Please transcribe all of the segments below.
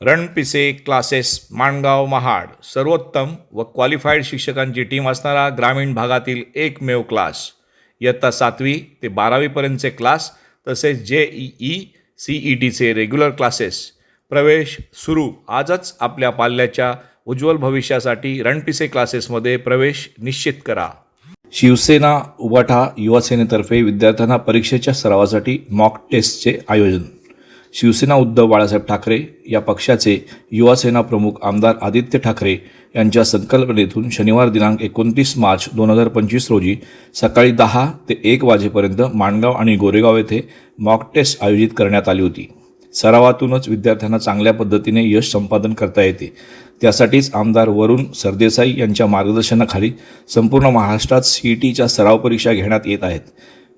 Ranpise classes Mangaon Mahad. सर्वोत्तम व qualified शिक्षकांची टीम असणारा ग्रामीण भागातील एकमेव क्लास इयत्ता सातवी ते बारावीपर्यंतचे क्लास तसेच J E E C E टीचे रेग्युलर क्लासेस प्रवेश सुरू. आजच आपल्या पाल्याच्या उज्ज्वल भविष्यासाठी रणपिसे क्लासेसमध्ये प्रवेश निश्चित करा. शिवसेना उबाठा युवासेनेतर्फे विद्यार्थ्यांना परीक्षेच्या सरावासाठी मॉक टेस्टचे आयोजन. शिवसेना उद्धव बाळासाहेब ठाकरे या पक्षाचे युवासेना प्रमुख आमदार आदित्य ठाकरे यांच्या संकल्पनेतून शनिवार दिनांक एकोणतीस मार्च दोन हजार पंचवीस रोजी सकाळी दहा ते एक वाजेपर्यंत माणगाव आणि गोरेगाव येथे मॉक टेस्ट आयोजित करण्यात आली होती. सरावातूनच विद्यार्थ्यांना चांगल्या पद्धतीने यश संपादन करता येते. त्यासाठीच आमदार वरुण सरदेसाई यांच्या मार्गदर्शनाखाली संपूर्ण महाराष्ट्रात सी ई टीच्या सराव परीक्षा घेण्यात येत आहेत.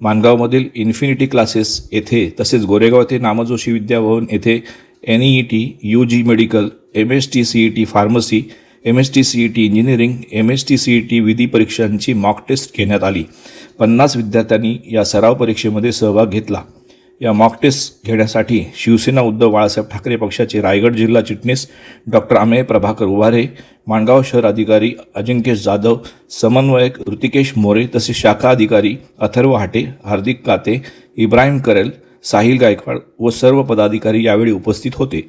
माणगावमधील इन्फिनिटी क्लासेस येथे तसेच गोरेगाव येथे नामजोशी विद्याभवन येथे N E T U G medical M S T C E T pharmacy M S T C E T engineering M S T C E T विधी परीक्षांची मॉक टेस्ट घेण्यात आली. पन्नास विद्यार्थ्यांनी या सराव परीक्षेमध्ये सहभाग घेतला. या मॉक टेस्ट घेण्यासाठी शिवसेना उद्धव बाळासाहेब ठाकरे पक्षाचे रायगड जिल्हा चिटणीस डॉक्टर अमेय प्रभाकर उभारे माणगाव शहर अधिकारी अजिंक्यश जाधव समन्वयक ऋतिकेश मोरे तसेच शाखा अधिकारी अथर्व हाटे हार्दिक काते इब्राहिम करेल साहिल गायकवाड व सर्व पदाधिकारी यावेळी उपस्थित होते.